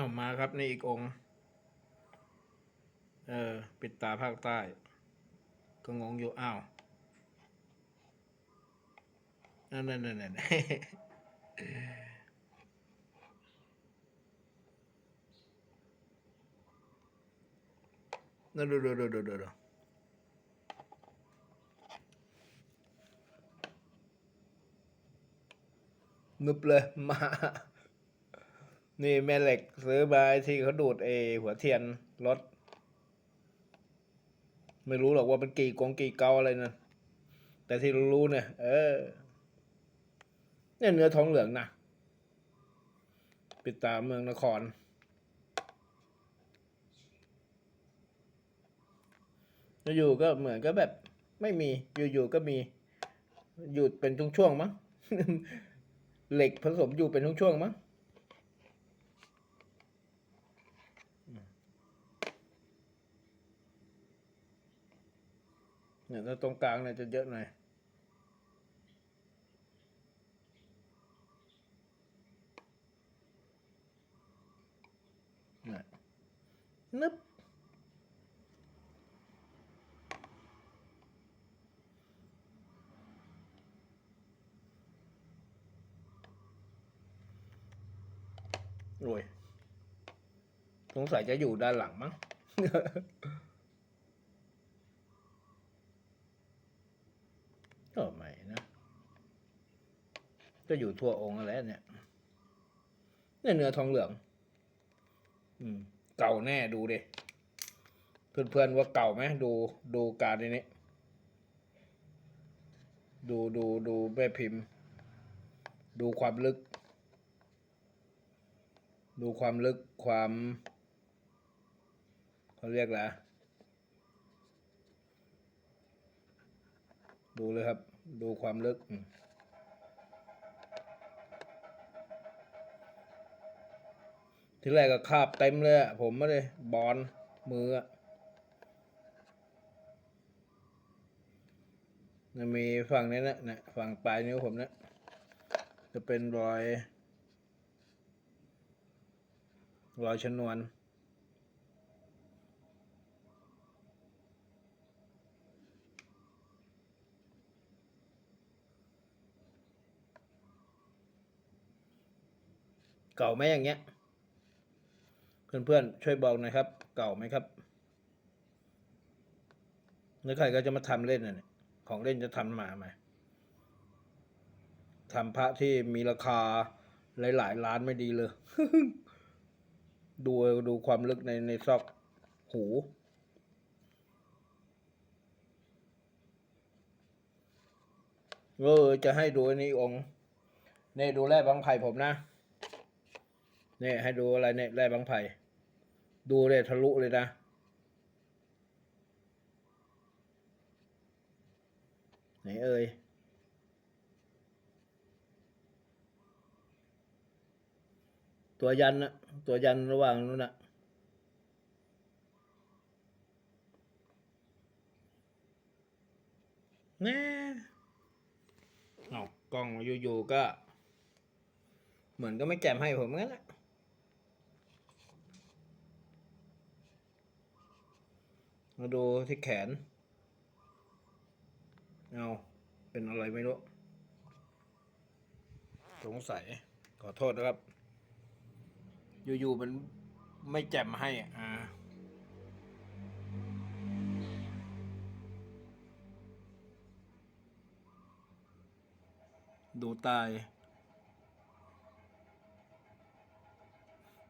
เอามาครับในอีกองค์ เออ ปิดตาภาคใต้ ก็งงอยู่อ้าวนั่นนั่นนั่นนั่นนั่นดูดูดูดูดูดูนึบเลยมา นี่แม่เหล็กซื้อมาไอที่เขาดูดเอหัวเทียนรถ ไม่รู้หรอกว่าเป็นกี่กงกี่เกาอะไรนะแต่ที่รู้เนี่ย เออเนี่ยเนื้อทองเหลืองนะปิดตาเมืองนคร อยู่ก็เหมือนก็แบบ ไม่มีอยู่ๆก็มีอยู่เป็นช่วงๆมั้งเหล็กผสมอยู่เป็นช่วงๆมั้ง เนี่ยถ้าตรงกลางเนี่ยจะเยอะหน่อยน่ะนึบโอ้ยสงสัยจะอยู่ด้านหลังมั้ง็ไม่นะ ก็อยู่ทั่วองค์นั่นแหล้วเนี่ยเนี่ยเนื้อทองเหลือง อืม เก่าแน่ดูดิเพื่อนๆว่าเก่าไหมดูดูการในนี้ ดูดูดูแม่พิมพ์ ดูความลึก ดูความลึกความเขาเรียกอะไร ดูเลยครับ ดูความลึก ที่แรกก็คาบเต็มเลยอะผมไม่ได้บอลมืออะมันมีฝั่งนี้นะนะฝั่งปลายนิ้วผมนะจะเป็นรอย รอยชนวน เก่าไหมอย่างเงี้ย เพื่อนๆช่วยบอกหน่อยครับ เก่าไหมครับนึกใครก็จะมาทำเล่นนะเนี่ยของเล่นจะทำมาไหมทำพระที่มีราคาหลายๆล้านไม่ดีเลย ดูดูความลึกในในซอกหูเออจะให้ดูนนี้องค์นี่ดูแร่บางไผ่ผมนะ นี่ให้ดูอะไรเนี่ยแร่บางไผ่ดูเลยทะลุเลยนะ ไหนเอ่ยตัวยันนะตัวยันระหว่างนู้นนะแน่เอากล้องอยู่ๆก็ เหมือนก็ไม่แจมให้ผมงั้นแหละ มาดูที่แขน เอา เป็นอะไรไม่รู้ สงสัย ขอโทษนะครับ อยู่ๆมันไม่แจ่มให้อ่าดูตาย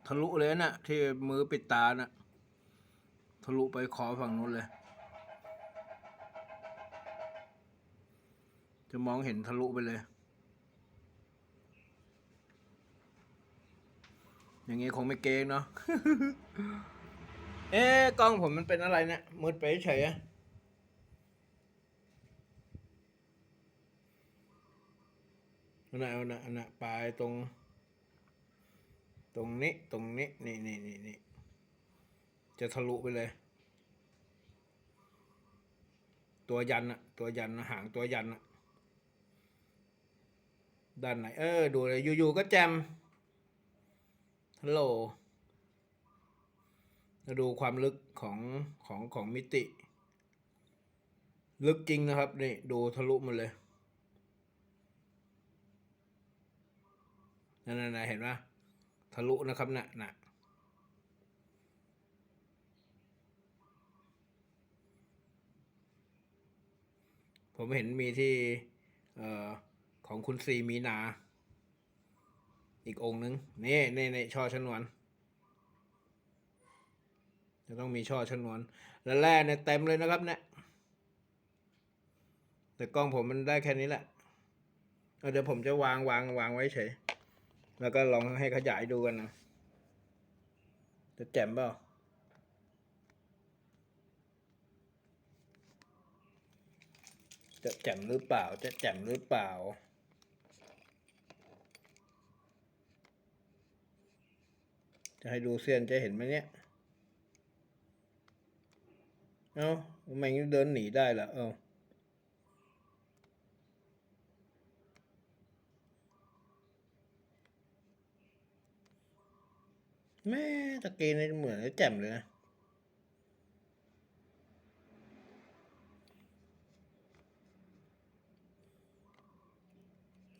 ทะลุเลยนะ่ะ ที่มือปิดตาน่ะะลุไปขอฝั่งนู้นเลย จะมองเห็นทะลุไปเลย อย่างงี้คงไม่เกงเนาะ เอ๊ะกล้องผมมันเป็นอะไรเนะี่ยมืดไปเฉยอะอันน่ะอันน่ะอันน่ะปลายตรง ตรงนี้ ตรงนี้ นี่นี่นี่นี่ จะทะลุไปเลย ตัวยันอะตัวยันหางตัวยันอะด้านไหน เออ ดูเลยอยู่ๆก็แจมฮัลโหลดูความลึกของของของมิติ ลึกจริงนะครับนี่ดูทะลุมาเลยนั่นๆเห็นไหมทะลุนะครับน่ะน่ะ ผมเห็นมีที่เออของคุณซีมีนา อีกองค์นึงนี่นี่นช่อชนวน จะต้องมีช่อชนวน แล้วแร่เนี่ยเต็มเลยนะครับเนี่ยแต่กล้องผมมันได้แค่นี้แหละเเดี๋ยวผมจะวางวางวางไว้เฉย แล้วก็ลองให้ขยายดูกันนะ จะแจ่มเปล่า จะแจ่มหรือเปล่า จะแจ่มหรือเปล่า จะให้ดูเสี้ยนจะเห็นไหมเนี่ย เอ้าทำไมเดินหนีได้ล่ะ เอ้าแม่ตะกี้นี่เหมือนจะแจ่มเลยนะ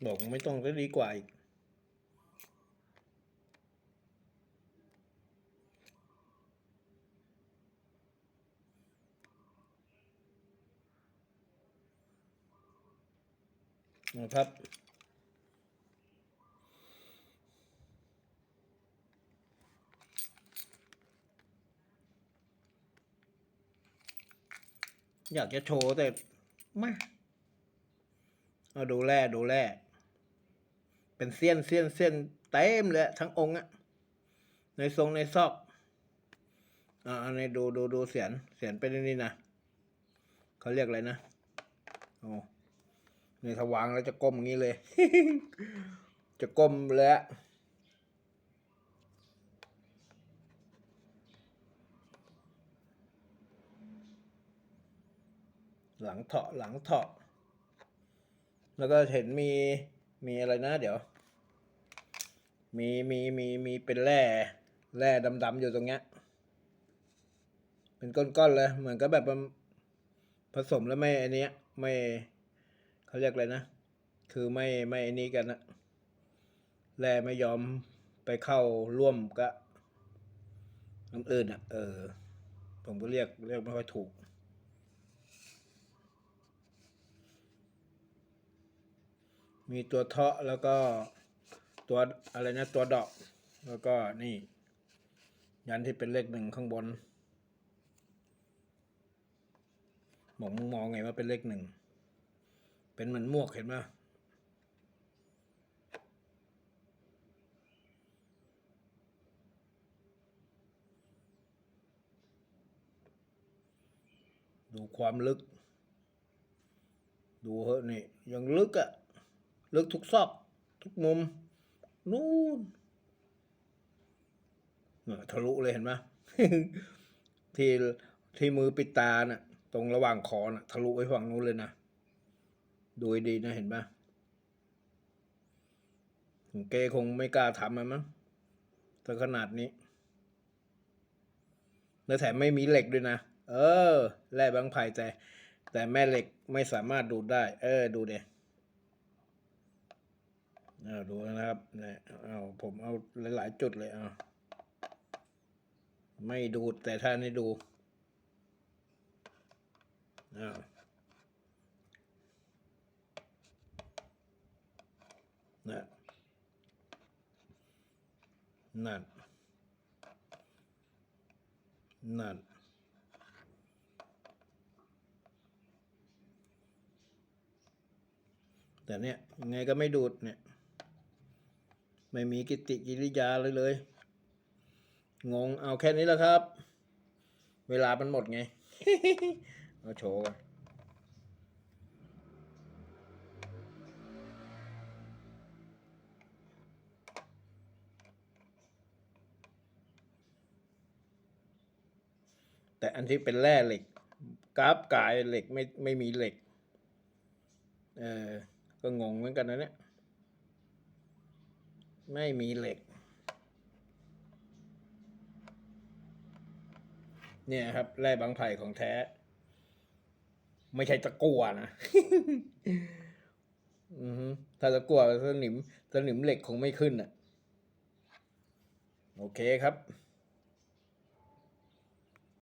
บอกไม่ต้องก็ดีกว่าอีก นะครับอยากจะโชว์แต่ไม่เอาดูแร่ดูแร่ เป็นเสี้ยนเสี้ยนเสี้ยนเต็มเลยทั้งองค์อะในทรงในซอกอ่าอันดูดูดูเสียนเสียนเป็นนี่นะเขาเรียกอะไรนะโอ้นี่ถ้าวางแล้วจะก้มอย่างนี้เลย จะก้มเลยหลังเถาะหลังเถาะแล้วก็เห็นมี มีอะไรนะเดี๋ยว มีมีมีมีเป็นแร่แร่ดำๆอยู่ตรงเนี้ย เป็นก้อนๆเลย เหมือนกับแบบผสมแล้วไม่อันเนี้ย ไม่เขาเรียกอะไรนะ คือไม่ไม่อันนี้กันนะแร่ไม่ยอมไปเข้าร่วมกับน้ำอื่นอะ เออ ผมก็เรียกเรียกไม่ค่อยถูก มีตัวเทาะแล้วก็ตัวอะไรนะตัวดอก แล้วก็นี่ ยันที่เป็นเลขหนึ่งข้างบนมองมองไงว่าเป็นเลขหนึ่ง เป็นเหมือนมวกเห็นไหมดูความลึก ดูเหอะนี่ยังลึกอะ ลึกทุกซอก ทุกมุม นู่นทะลุเลยเห็นไหมที่ที่มือปิดตาน่ะ ตรงระหว่างคอน่ะ ทะลุไปฝั่งนู้นเลยนะ ดูดีนะเห็นปะผมเกคงไม่กล้าทำมันมั้งแต่ขนาดนี้แล้วแถมไม่มีเหล็กด้วยนะ เออ แร่บางไผ่แต่ แต่แม่เหล็กไม่สามารถดูดได้ เออ ดูเด เอาดูนะครับเนี่ยเอาผมเอาหลายๆจุดเลยเอาไม่ดูดแต่ถ้านี่ดูเอานะนั่น นั่น แต่เนี่ยยังไงก็ไม่ดูดเนี่ย ไม่มีกิติกิริยาเลยเลย งงเอาแค่นี้แหล้วครับ เวลามันหมดไง เอาโชว์กันแต่อันที่เป็นแร่เหล็กกราฟกายเหล็กไม่ไม่มีเหล็ก เออ ก็งงเหมือนกันนะเนี่ย ไม่มีเหล็ก เนี่ยครับแร่บางไผ่ของแท้ ไม่ใช่ตะกั่วนะถ้าตะกั่วสนิมสนิมเหล็กคงไม่ขึ้นอะ โอเคครับ